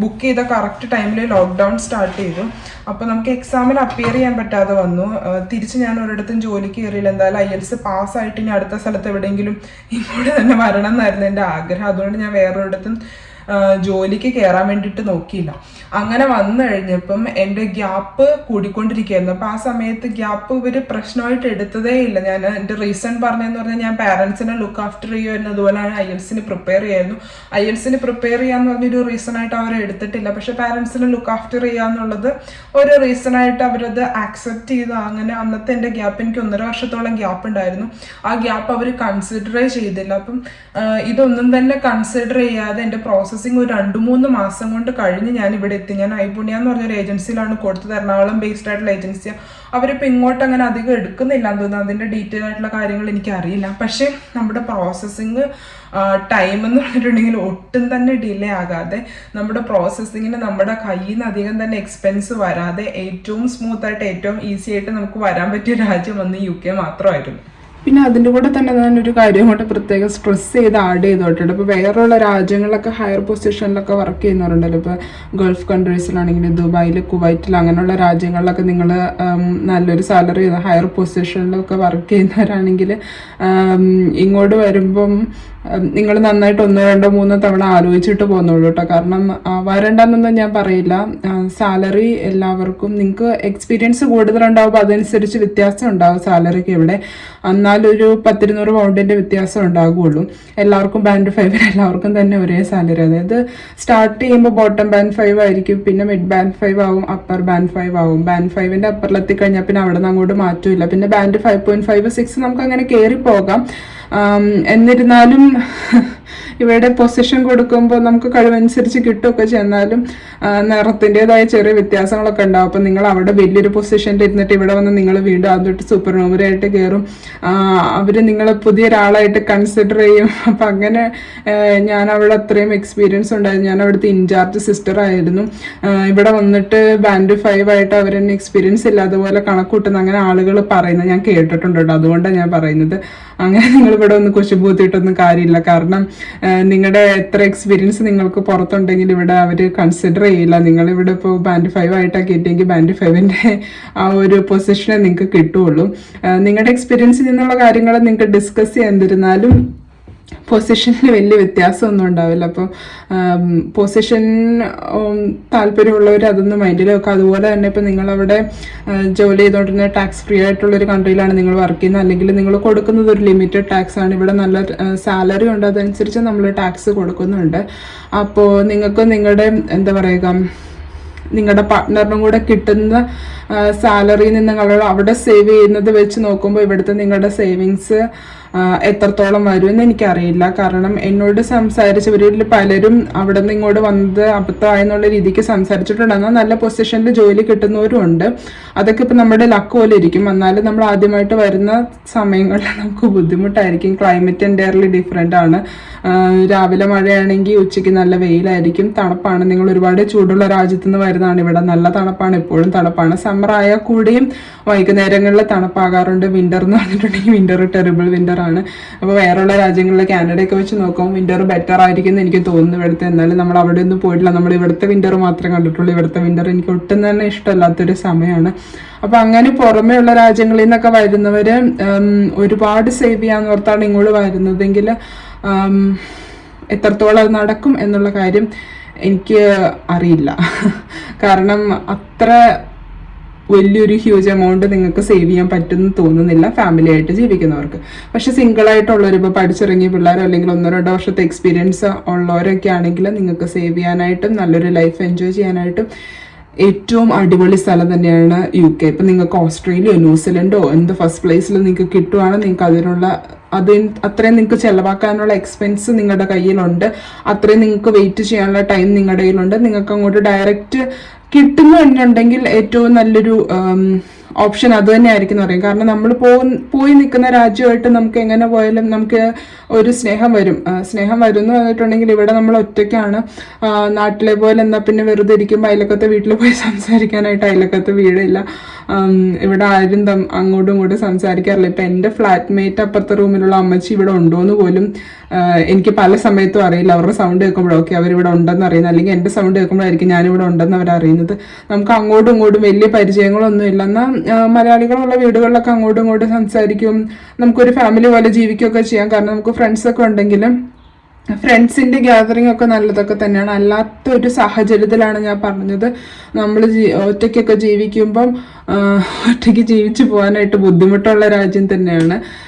ബുക്ക് ചെയ്ത കറക്റ്റ് ടൈമിൽ ലോക്ക്ഡൗൺ സ്റ്റാർട്ട് ചെയ്തു. അപ്പോൾ നമുക്ക് എക്സാമിന് അപ്പിയർ ചെയ്യാൻ പറ്റാതെ വന്നു. തിരിച്ച് ഞാൻ ഒരിടത്തും ജോലിക്ക് കയറിയില്ല. എന്തായാലും ഐ എൽസ് പാസ്സായിട്ട് ഇനി അടുത്ത സ്ഥലത്ത് എവിടെയെങ്കിലും ഇങ്ങോട്ട് തന്നെ വരണം എന്നായിരുന്നു എന്റെ ആഗ്രഹം. അതുകൊണ്ട് ഞാൻ വേറൊരിടത്തും ജോലിക്ക് കയറാൻ വേണ്ടിയിട്ട് നോക്കിയില്ല. അങ്ങനെ വന്നു കഴിഞ്ഞപ്പം എന്റെ ഗ്യാപ്പ് കൂടിക്കൊണ്ടിരിക്കുകയായിരുന്നു. അപ്പോൾ ആ സമയത്ത് ഗ്യാപ്പ് ഇവർ പ്രശ്നമായിട്ട് എടുത്തതേ ഇല്ല. ഞാൻ എന്റെ റീസൺ പറഞ്ഞതെന്ന് പറഞ്ഞാൽ ഞാൻ പാരൻസിനെ ലുക്ക് ആഫ്റ്റർ ചെയ്യുമായിരുന്നു. അതുപോലെ ഐ എൽസിന് പ്രിപ്പയർ ചെയ്യായിരുന്നു ഐ എൽസിന് പ്രിപ്പയർ ചെയ്യാന്ന് പറഞ്ഞൊരു റീസൺ ആയിട്ട് അവർ എടുത്തിട്ടില്ല. പക്ഷെ പാരൻസിനെ ലുക്ക് ആഫ്റ്റർ ചെയ്യാന്നുള്ളത് ഒരു റീസൺ ആയിട്ട് അവരത് ആക്സെപ്റ്റ് ചെയ്ത് അങ്ങനെ അന്നത്തെ എന്റെ ഗ്യാപ്പ് എനിക്ക് ഒന്നര വർഷത്തോളം ഗ്യാപ്പ് ഉണ്ടായിരുന്നു. ആ ഗ്യാപ്പ് അവർ കൺസിഡറേ ചെയ്തില്ല. അപ്പം ഇതൊന്നും തന്നെ കൺസിഡർ ചെയ്യാതെ എന്റെ പ്രോസസ്സിങ് ഒരു രണ്ട് മൂന്ന് മാസം കൊണ്ട് കഴിഞ്ഞ് ഞാൻ ഇവിടെ എത്തി. ഞാൻ ഐപുണ്യ എന്ന് പറഞ്ഞൊരു ഏജൻസിയിലാണ് കൊടുത്തത്. എറണാകുളം ബേസ്ഡ് ആയിട്ടുള്ള ഏജൻസിയാണ് അവരിപ്പോൾ ഇങ്ങോട്ട് അങ്ങനെ അധികം എടുക്കുന്നില്ല എന്ന് തോന്നുന്നു. അതിന്റെ ഡീറ്റെയിൽ ആയിട്ടുള്ള കാര്യങ്ങൾ എനിക്കറിയില്ല. പക്ഷേ നമ്മുടെ പ്രോസസ്സിങ് ടൈം എന്ന് പറഞ്ഞിട്ടുണ്ടെങ്കിൽ ഒട്ടും തന്നെ ഡിലേ ആകാതെ നമ്മുടെ പ്രോസസ്സിങ്ങിന് നമ്മുടെ കയ്യിൽ നിന്ന് അധികം തന്നെ എക്സ്പെൻസ് വരാതെ ഏറ്റവും സ്മൂത്ത് ആയിട്ട് ഏറ്റവും ഈസി ആയിട്ട് നമുക്ക് വരാൻ പറ്റിയ രാജ്യം വന്ന് യു കെ മാത്രമായിരുന്നു. പിന്നെ അതിന്റെ കൂടെ തന്നെ ഞാൻ ഒരു കാര്യം കൊണ്ട് പ്രത്യേകം സ്ട്രെസ് ചെയ്ത് ആഡ് ചെയ്തോട്ടുണ്ട് ഇപ്പോൾ വേറെയുള്ള രാജ്യങ്ങളിലൊക്കെ ഹയർ പൊസിഷനിലൊക്കെ വർക്ക് ചെയ്യുന്നവരുണ്ടല്ലോ. ഇപ്പോൾ ഗൾഫ് കൺട്രീസിലാണെങ്കിൽ ദുബായിൽ കുവൈറ്റിൽ അങ്ങനെയുള്ള രാജ്യങ്ങളിലൊക്കെ നിങ്ങൾ നല്ലൊരു സാലറി ഹയർ പൊസിഷനിലൊക്കെ വർക്ക് ചെയ്യുന്നവരാണെങ്കിൽ ഇങ്ങോട്ട് വരുമ്പം നിങ്ങൾ നന്നായിട്ട് ഒന്ന് രണ്ടോ മൂന്നോ തവണ ആലോചിച്ചിട്ട് പോകുന്നുള്ളൂ കേട്ടോ കാരണം വരണ്ടെന്നൊന്നും ഞാൻ പറയില്ല. സാലറി എല്ലാവർക്കും നിങ്ങൾക്ക് എക്സ്പീരിയൻസ് കൂടുതലുണ്ടാവും അതനുസരിച്ച് വ്യത്യാസം ഉണ്ടാവും സാലറിക്ക് ഇവിടെ. എന്നാലൊരു പത്തിരുന്നൂറ് പൗണ്ടിന്റെ വ്യത്യാസം ഉണ്ടാകുള്ളൂ എല്ലാവർക്കും ബാൻഡ് ഫൈവ് എല്ലാവർക്കും തന്നെ ഒരേ സാലറി. അതായത് സ്റ്റാർട്ട് ചെയ്യുമ്പോൾ ബോട്ടം ബാൻഡ് ഫൈവ് ആയിരിക്കും പിന്നെ മിഡ് ബാൻഡ് ഫൈവ് ആവും അപ്പർ ബാൻഡ് ഫൈവ് ആവും. ബാൻഡ് ഫൈവിന്റെ അപ്പറിലെത്തി കഴിഞ്ഞാൽ പിന്നെ അവിടെ നിന്ന് അങ്ങോട്ട് മാറ്റമില്ല പിന്നെ band five point five six നമുക്ക് അങ്ങനെ കയറി പോകാം. എന്നിരുന്നാലും ഇവിടെ പൊസിഷൻ കൊടുക്കുമ്പോൾ നമുക്ക് കഴിവനുസരിച്ച് കിട്ടുമൊക്കെ ചെന്നാലും നിറത്തിന്റെതായ ചെറിയ വ്യത്യാസങ്ങളൊക്കെ ഉണ്ടാവും. അപ്പം നിങ്ങൾ അവിടെ വലിയൊരു പൊസിഷനിൽ ഇരുന്നിട്ട് ഇവിടെ വന്ന് നിങ്ങൾ വീണ്ടും അതൊട്ട് സൂപ്പർ നോവറായിട്ട് കയറും അവർ നിങ്ങളെ പുതിയ ഒരാളായിട്ട് കൺസിഡർ ചെയ്യും. അപ്പം അങ്ങനെ ഞാൻ അവിടെ അത്രയും എക്സ്പീരിയൻസ് ഉണ്ടായിരുന്നു. ഞാൻ അവിടുത്തെ ഇൻചാർജ് സിസ്റ്റർ ആയിരുന്നു. ഇവിടെ വന്നിട്ട് ബാൻഡ് ഫൈവ് ആയിട്ട് അവരെന്നെ എക്സ്പീരിയൻസ് ഇല്ല അതുപോലെ കണക്കൂട്ടുന്ന അങ്ങനെ ആളുകൾ പറയുന്നത് ഞാൻ കേട്ടിട്ടുണ്ട് കേട്ടോ. അതുകൊണ്ടാണ് ഞാൻ പറയുന്നത്. അങ്ങനെ നിങ്ങൾ ഇവിടെ ഒന്ന് കുശുബൂത്തിയിട്ടൊന്നും കാര്യമില്ല. കാരണം നിങ്ങളുടെ എത്ര എക്സ്പീരിയൻസ് നിങ്ങൾക്ക് പുറത്തുണ്ടെങ്കിൽ ഇവിടെ അവർ കൺസിഡർ ചെയ്യില്ല. നിങ്ങൾ ഇവിടെ ഇപ്പോൾ ബാൻഡ് ഫൈവ് ആയിട്ടൊക്കെ കിട്ടിയെങ്കിൽ ബാൻഡ് ഫൈവിന്റെ ആ ഒരു പൊസിഷനെ നിങ്ങൾക്ക് കിട്ടുള്ളൂ. നിങ്ങളുടെ എക്സ്പീരിയൻസിൽ നിന്നുള്ള കാര്യങ്ങൾ നിങ്ങൾക്ക് ഡിസ്കസ് ചെയ്യാതിരുന്നാലും പൊസിഷനിൽ വലിയ വ്യത്യാസമൊന്നും ഉണ്ടാവില്ല. അപ്പോൾ പൊസിഷൻ താല്പര്യമുള്ളവർ അതൊന്നും മൈൻഡിൽ വെക്കുക. അതുപോലെ തന്നെ ഇപ്പോൾ നിങ്ങളവിടെ ജോലി ചെയ്തുകൊണ്ടിരുന്ന ടാക്സ് ഫ്രീ ആയിട്ടുള്ള ഒരു കൺട്രിയിലാണ് നിങ്ങൾ വർക്ക് ചെയ്യുന്നത്. അല്ലെങ്കിൽ നിങ്ങൾ കൊടുക്കുന്നത് ഒരു ലിമിറ്റഡ് ടാക്സ് ആണ്. ഇവിടെ നല്ല സാലറി ഉണ്ട്. അതനുസരിച്ച് നമ്മൾ ടാക്സ് കൊടുക്കുന്നുണ്ട്. അപ്പോൾ നിങ്ങൾക്ക് നിങ്ങളുടെ എന്താ പറയുക നിങ്ങളുടെ പാർട്ട്ണറിനും കൂടെ കിട്ടുന്ന സാലറിയിൽ നിന്ന് നിങ്ങൾ അവിടെ സേവ് ചെയ്യുന്നത് വെച്ച് നോക്കുമ്പോൾ ഇവിടുത്തെ നിങ്ങളുടെ സേവിങ്സ് എത്രത്തോളം വരുമെന്ന് എനിക്കറിയില്ല. കാരണം എന്നോട് സംസാരിച്ചവരിൽ പലരും അവിടെ നിന്ന് ഇങ്ങോട്ട് വന്നത് അബദ്ധമായെന്നുള്ള രീതിക്ക് സംസാരിച്ചിട്ടുണ്ട് എന്നാൽ നല്ല പൊസിഷനിൽ ജോലി കിട്ടുന്നവരും ഉണ്ട്. അതൊക്കെ ഇപ്പം നമ്മുടെ ലക്ക് പോലെ ഇരിക്കും. എന്നാലും നമ്മൾ ആദ്യമായിട്ട് വരുന്ന സമയങ്ങളിൽ നമുക്ക് ബുദ്ധിമുട്ടായിരിക്കും. ക്ലൈമറ്റ് എന്റയർലി ഡിഫറെന്റ് ആണ്. രാവിലെ മഴയാണെങ്കിൽ ഉച്ചയ്ക്ക് നല്ല വെയിലായിരിക്കും. തണുപ്പാണ്. നിങ്ങൾ ഒരുപാട് ചൂടുള്ള രാജ്യത്തു നിന്ന് വരുന്നതാണ്. ഇവിടെ നല്ല തണുപ്പാണ്. എപ്പോഴും തണുപ്പാണ്. സമ്മർ ആയാൽ കൂടിയും വൈകുന്നേരങ്ങളിൽ തണുപ്പാകാറുണ്ട്. വിന്റർ എന്ന് പറഞ്ഞിട്ടുണ്ടെങ്കിൽ വിന്റർ ടെറിബിൾ വിന്റർ ആണ്. അപ്പോൾ വേറെയുള്ള രാജ്യങ്ങളിലെ കാനഡയൊക്കെ വെച്ച് നോക്കും വിന്റർ ബെറ്റർ ആയിരിക്കും എന്ന് എനിക്ക് തോന്നുന്നു ഇവിടുത്തെ. എന്നാലും നമ്മൾ അവിടെ ഒന്നും പോയിട്ടില്ല. നമ്മൾ ഇവിടുത്തെ വിന്റർ മാത്രമേ കണ്ടിട്ടുള്ളൂ. ഇവിടുത്തെ വിന്റർ എനിക്ക് ഒട്ടും തന്നെ ഇഷ്ടമല്ലാത്തൊരു സമയമാണ്. അപ്പോൾ അങ്ങനെ പുറമേ ഉള്ള രാജ്യങ്ങളിൽ നിന്നൊക്കെ വരുന്നവർ ഒരുപാട് സേവ് ചെയ്യാന്ന് ഓർത്താണ് ഇങ്ങോട്ട് വരുന്നതെങ്കിൽ എത്രത്തോളം അത് നടക്കും എന്നുള്ള കാര്യം എനിക്ക് അറിയില്ല. കാരണം അത്ര വലിയൊരു ഹ്യൂജ് എമൗണ്ട് നിങ്ങൾക്ക് സേവ് ചെയ്യാൻ പറ്റുമെന്ന് തോന്നുന്നില്ല ഫാമിലി ആയിട്ട് ജീവിക്കുന്നവർക്ക്. പക്ഷെ സിംഗിൾ ആയിട്ടുള്ളവർ ഇപ്പോൾ പഠിച്ചിറങ്ങിയ പിള്ളേരോ അല്ലെങ്കിൽ ഒന്നോ രണ്ടോ വർഷത്തെ എക്സ്പീരിയൻസ് ഉള്ളവരൊക്കെ ആണെങ്കിൽ നിങ്ങൾക്ക് സേവ് ചെയ്യാനായിട്ടും നല്ലൊരു ലൈഫ് എൻജോയ് ചെയ്യാനായിട്ടും ഏറ്റവും അടിപൊളി സ്ഥലം തന്നെയാണ് യു കെ ഇപ്പം നിങ്ങൾക്ക് ഓസ്ട്രേലിയയോ ന്യൂസിലൻഡോ എന്ത് ഫസ്റ്റ് പ്ലേസിൽ നിങ്ങൾക്ക് കിട്ടുവാണ് നിങ്ങൾക്ക് അതിനുള്ള അത് അത്രയും നിങ്ങൾക്ക് ചെലവാക്കാനുള്ള എക്സ്പെൻസ് നിങ്ങളുടെ കയ്യിലുണ്ട്. അത്രയും നിങ്ങൾക്ക് വെയിറ്റ് ചെയ്യാനുള്ള ടൈം നിങ്ങളുടെ കയ്യിലുണ്ട്. നിങ്ങൾക്ക് അങ്ങോട്ട് ഡയറക്റ്റ് കിട്ടുന്നു എന്നുണ്ടെങ്കിൽ ഏറ്റവും നല്ലൊരു ഓപ്ഷൻ അത് തന്നെ ആയിരിക്കും എന്ന് പറയും. കാരണം നമ്മൾ പോയി നിൽക്കുന്ന രാജ്യമായിട്ട് നമുക്ക് എങ്ങനെ പോയാലും നമുക്ക് ഒരു സ്നേഹം വരും. സ്നേഹം വരുന്നു പറഞ്ഞിട്ടുണ്ടെങ്കിൽ ഇവിടെ നമ്മൾ ഒറ്റയ്ക്കാണ്. നാട്ടിലെ പോലെ എന്നാൽ പിന്നെ വെറുതെ ഇരിക്കുമ്പോൾ അയലക്കത്തെ വീട്ടിൽ പോയി സംസാരിക്കാനായിട്ട് അയലക്കത്ത് വീടില്ല. ഇവിടെ ആരും തം അങ്ങോട്ടും ഇങ്ങോട്ടും സംസാരിക്കാറില്ല. ഇപ്പം എന്റെ ഫ്ലാറ്റ്മേറ്റ് അപ്പുറത്തെ റൂമിലുള്ള അമ്മച്ചി ഇവിടെ ഉണ്ടോ എന്ന് പോലും എനിക്ക് പല സമയത്തും അറിയില്ല. അവരുടെ സൗണ്ട് കേൾക്കുമ്പോഴൊക്കെ അവരിവിടെ ഉണ്ടെന്ന് അറിയുന്നത്. അല്ലെങ്കിൽ എന്റെ സൗണ്ട് കേൾക്കുമ്പോഴായിരിക്കും ഞാനിവിടെ ഉണ്ടെന്ന് അവർ അറിയുന്നത് നമുക്ക് അങ്ങോട്ടും ഇങ്ങോട്ടും വലിയ പരിചയങ്ങളൊന്നും ഇല്ല. എന്നാൽ ആ, മലയാളികളുള്ള വീടുകളിലൊക്കെ അങ്ങോട്ടും ഇങ്ങോട്ടും സംസാരിക്കും. നമുക്കൊരു ഫാമിലി പോലെ ജീവിക്കുകയൊക്കെ ചെയ്യാം. കാരണം നമുക്ക് ഫ്രണ്ട്സൊക്കെ ഉണ്ടെങ്കിലും ഫ്രണ്ട്സിന്റെ ഗ്യാതറിംഗ് ഒക്കെ നല്ലതൊക്കെ തന്നെയാണ്. അല്ലാത്ത ഒരു സാഹചര്യത്തിലാണ് ഞാൻ പറഞ്ഞത്. നമ്മൾ ഒറ്റയ്ക്കൊക്കെ ജീവിക്കുമ്പം ഒറ്റയ്ക്ക് ജീവിച്ചു പോകാനായിട്ട് ബുദ്ധിമുട്ടുള്ള രാജ്യം തന്നെയാണ്.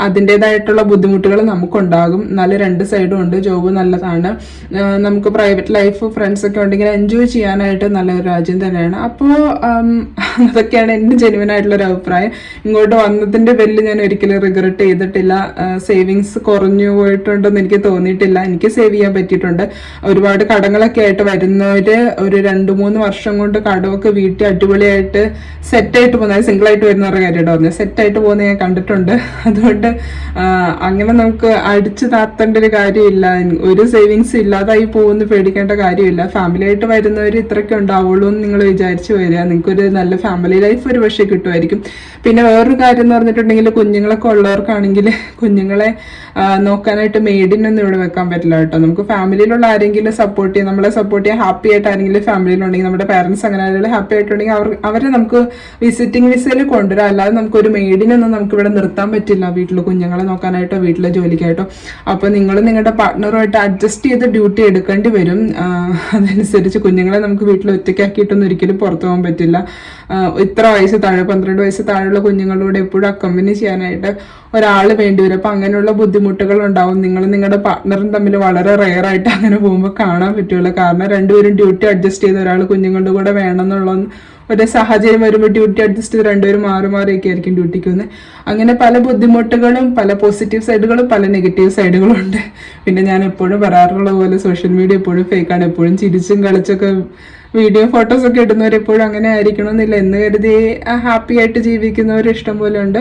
അതിന്റെതായിട്ടുള്ള ബുദ്ധിമുട്ടുകൾ നമുക്കുണ്ടാകും. നല്ല രണ്ട് സൈഡും ഉണ്ട്. ജോബ് നല്ലതാണ്. നമുക്ക് പ്രൈവറ്റ് ലൈഫ് ഫ്രണ്ട്സ് ഒക്കെ ഉണ്ടെങ്കിൽ എൻജോയ് ചെയ്യാനായിട്ട് നല്ലൊരു രാജ്യം തന്നെയാണ്. അപ്പോൾ അതൊക്കെയാണ് എന്റെ ഒരു അഭിപ്രായം. ഇങ്ങോട്ട് വന്നതിന്റെ പേരിൽ ഞാൻ ഒരിക്കലും റിഗ്രറ്റ് ചെയ്തിട്ടില്ല. സേവിങ്സ് കുറഞ്ഞു പോയിട്ടുണ്ടെന്ന് എനിക്ക് തോന്നിയിട്ടില്ല. എനിക്ക് സേവ് ചെയ്യാൻ പറ്റിയിട്ടുണ്ട്. ഒരുപാട് കടങ്ങളൊക്കെ ആയിട്ട് വരുന്നവർ ഒരു രണ്ട് മൂന്ന് വർഷം കൊണ്ട് കടമൊക്കെ വീട്ടിൽ അടിപൊളിയായിട്ട് സെറ്റായിട്ട് പോകുന്ന സിംഗിൾ ആയിട്ട് വരുന്നവരുടെ കാര്യമായിട്ട് പറഞ്ഞത്. സെറ്റായിട്ട് പോകുന്ന ഞാൻ കണ്ടിട്ടുണ്ട്. അതുകൊണ്ട് അങ്ങനെ നമുക്ക് അടിച്ചു താത്തേണ്ട ഒരു കാര്യമില്ല. ഒരു സേവിങ്സ് ഇല്ലാതായി പോകുമെന്ന് പേടിക്കേണ്ട കാര്യമില്ല. ഫാമിലി ആയിട്ട് വരുന്നവർ ഇത്രയൊക്കെ ഉണ്ടാവുള്ളൂ എന്ന് നിങ്ങൾ വിചാരിച്ചു വരിക. നിങ്ങൾക്കൊരു നല്ല ഫാമിലി ലൈഫ് ഒരു പക്ഷേ കിട്ടുമായിരിക്കും. പിന്നെ വേറൊരു കാര്യം എന്ന് പറഞ്ഞിട്ടുണ്ടെങ്കിൽ കുഞ്ഞുങ്ങളൊക്കെ ഉള്ളവർക്കാണെങ്കിൽ കുഞ്ഞുങ്ങളെ നോക്കാനായിട്ട് മെയ്ഡിനൊന്നും ഇവിടെ വെക്കാൻ പറ്റില്ല കേട്ടോ. നമുക്ക് ഫാമിലിയിലുള്ള ആരെങ്കിലും സപ്പോർട്ട് ചെയ്യാൻ നമ്മളെ സപ്പോർട്ട് ചെയ്യാൻ ഹാപ്പി ആയിട്ട് ആരെങ്കിലും ഫാമിലിയിലുണ്ടെങ്കിൽ നമ്മുടെ പാരൻസ് അങ്ങനെ ആരെങ്കിലും ഹാപ്പി ആയിട്ടുണ്ടെങ്കിൽ അവർ അവരെ നമുക്ക് വിസിറ്റിംഗ് വിസയിൽ കൊണ്ടുവരാം. അല്ലാതെ നമുക്ക് ഒരു മെയ്ഡിനൊന്നും നമുക്ക് ഇവിടെ നിർത്താൻ പറ്റില്ല വീട്ടിൽ കുഞ്ഞുങ്ങളെ നോക്കാനായിട്ടോ വീട്ടിലെ ജോലിക്കായിട്ടോ. അപ്പോൾ നിങ്ങൾ നിങ്ങളുടെ പാർട്ട്ണറുമായിട്ട് അഡ്ജസ്റ്റ് ചെയ്ത് ഡ്യൂട്ടി എടുക്കേണ്ടി വരും. അതനുസരിച്ച് കുഞ്ഞുങ്ങളെ നമുക്ക് വീട്ടിൽ ഒറ്റയ്ക്കാക്കിയിട്ടൊന്നും ഒരിക്കലും പുറത്തു പോകാൻ പറ്റില്ല. ഇത്ര വയസ്സ് താഴെ പന്ത്രണ്ട് വയസ്സ് താഴെയുള്ള കുഞ്ഞുങ്ങളോട് എപ്പോഴും അക്കമ്പനി ചെയ്യാനായിട്ട് ഒരാൾ വേണ്ടി വരും. അപ്പം അങ്ങനെയുള്ള ബുദ്ധിമുട്ടുകൾ ഉണ്ടാവും. നിങ്ങൾ നിങ്ങളുടെ പാർട്ട്ണറും തമ്മിൽ വളരെ റെയർ ആയിട്ട് അങ്ങനെ പോകുമ്പോൾ കാണാൻ പറ്റുള്ളൂ കാരണം രണ്ടുപേരും ഡ്യൂട്ടി അഡ്ജസ്റ്റ് ചെയ്ത് ഒരാൾ കുഞ്ഞുങ്ങളുടെ കൂടെ വേണം എന്നുള്ള ഒരു സാഹചര്യം വരുമ്പോൾ ഡ്യൂട്ടി അഡ്ജസ്റ്റ് ചെയ്ത് രണ്ടുപേരും മാറി മാറിയൊക്കെ ആയിരിക്കും ഡ്യൂട്ടിക്ക് വന്ന്. അങ്ങനെ പല ബുദ്ധിമുട്ടുകളും പല പോസിറ്റീവ് സൈഡുകളും പല നെഗറ്റീവ് സൈഡുകളും ഉണ്ട്. പിന്നെ ഞാൻ എപ്പോഴും പറയാറുള്ള പോലെ സോഷ്യൽ മീഡിയ എപ്പോഴും ഫേക്കാണ് എപ്പോഴും ചിരിച്ചും കളിച്ചൊക്കെ വീഡിയോ ഫോട്ടോസ് ഒക്കെ ഇടുന്നവർ എപ്പോഴും അങ്ങനെ ആയിരിക്കണമെന്നില്ല. എന്ന് കരുതി ഹാപ്പി ആയിട്ട് ജീവിക്കുന്നവർ ഇഷ്ടം പോലെ ഉണ്ട്.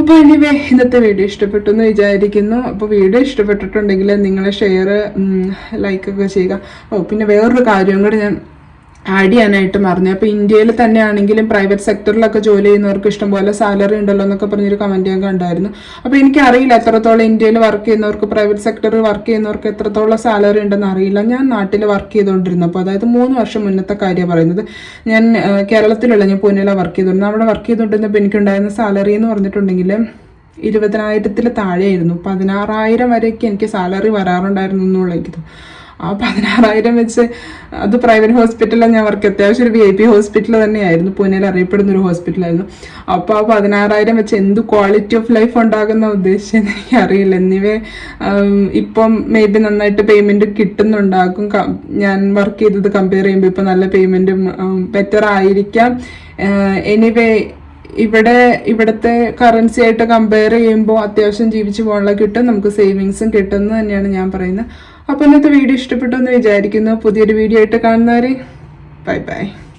അപ്പോൾ എനിവേ ഇന്നത്തെ വീഡിയോ ഇഷ്ടപ്പെട്ടു എന്ന് വിചാരിക്കുന്നു. അപ്പോൾ വീഡിയോ ഇഷ്ടപ്പെട്ടിട്ടുണ്ടെങ്കിൽ നിങ്ങൾ ഷെയർ ലൈക്ക് ഒക്കെ ചെയ്യുക. ഓ പിന്നെ വേറൊരു കാര്യം കൂടി ഞാൻ ആഡ് ചെയ്യാനായിട്ട് മറന്നു അപ്പോൾ ഇന്ത്യയിൽ തന്നെ ആണെങ്കിലും പ്രൈവറ്റ് സെക്ടറിലൊക്കെ ജോലി ചെയ്യുന്നവർക്ക് ഇഷ്ടംപോലെ സാലറി ഉണ്ടല്ലോ എന്നൊക്കെ പറഞ്ഞൊരു കമന്റ് ഞാൻ കണ്ടായിരുന്നു. അപ്പോൾ എനിക്കറിയില്ല എത്രത്തോളം ഇന്ത്യയിൽ വർക്ക് ചെയ്യുന്നവർക്ക് പ്രൈവറ്റ് സെക്ടറിൽ വർക്ക് ചെയ്യുന്നവർക്ക് എത്രത്തോളം സാലറി ഉണ്ടെന്ന് അറിയില്ല. ഞാൻ നാട്ടിൽ വർക്ക് ചെയ്തുകൊണ്ടിരുന്നപ്പോൾ അതായത് മൂന്ന് വർഷം മുന്നത്തെ കാര്യമാണ് പറയുന്നത്. ഞാൻ കേരളത്തിലുള്ള ഞാൻ പൂനെയിലാണ് വർക്ക് ചെയ്തുകൊണ്ടിരുന്നത് അവിടെ വർക്ക് ചെയ്തുകൊണ്ടിരുന്നപ്പോൾ എനിക്കുണ്ടായിരുന്ന സാലറി എന്ന് പറഞ്ഞിട്ടുണ്ടെങ്കിൽ ഇരുപതിനായിരത്തിൽ താഴെയായിരുന്നു. പതിനാറായിരം വരെയൊക്കെ എനിക്ക് സാലറി വരാറുണ്ടായിരുന്നു എന്നുള്ളത്. ആ പതിനാറായിരം വെച്ച് അത് പ്രൈവറ്റ് ഹോസ്പിറ്റലിലാണ് ഞാൻ വർക്ക് അത്യാവശ്യം ഒരു വി ഐ പി ഹോസ്പിറ്റൽ തന്നെയായിരുന്നു. പൂനെയിൽ അറിയപ്പെടുന്ന ഒരു ഹോസ്പിറ്റലായിരുന്നു അപ്പോൾ ആ പതിനാറായിരം വെച്ച് എന്ത് ക്വാളിറ്റി ഓഫ് ലൈഫ് ഉണ്ടാകുന്ന ഉദ്ദേശിച്ചെന്ന് എനിക്ക് അറിയില്ല. എന്നിവേ ഇപ്പം മേ ബി നന്നായിട്ട് പേയ്മെന്റ് കിട്ടുന്നുണ്ടാകും. ഞാൻ വർക്ക് ചെയ്തത് കമ്പയർ ചെയ്യുമ്പോൾ ഇപ്പം നല്ല പേയ്മെന്റും ബെറ്റർ ആയിരിക്കാം. എനിവേ ഇവിടെ ഇവിടുത്തെ കറൻസി ആയിട്ട് കമ്പയർ ചെയ്യുമ്പോൾ അത്യാവശ്യം ജീവിച്ചു പോകാനുള്ള കിട്ടും. നമുക്ക് സേവിങ്സും കിട്ടുമെന്ന് തന്നെയാണ് ഞാൻ പറയുന്നത്. അപ്പോൾ ഇന്നത്തെ വീഡിയോ ഇഷ്ടപ്പെട്ടു എന്ന് വിചാരിക്കുന്നു. പുതിയൊരു വീഡിയോ ആയിട്ട് കാണുന്നവരെ ബൈ ബൈ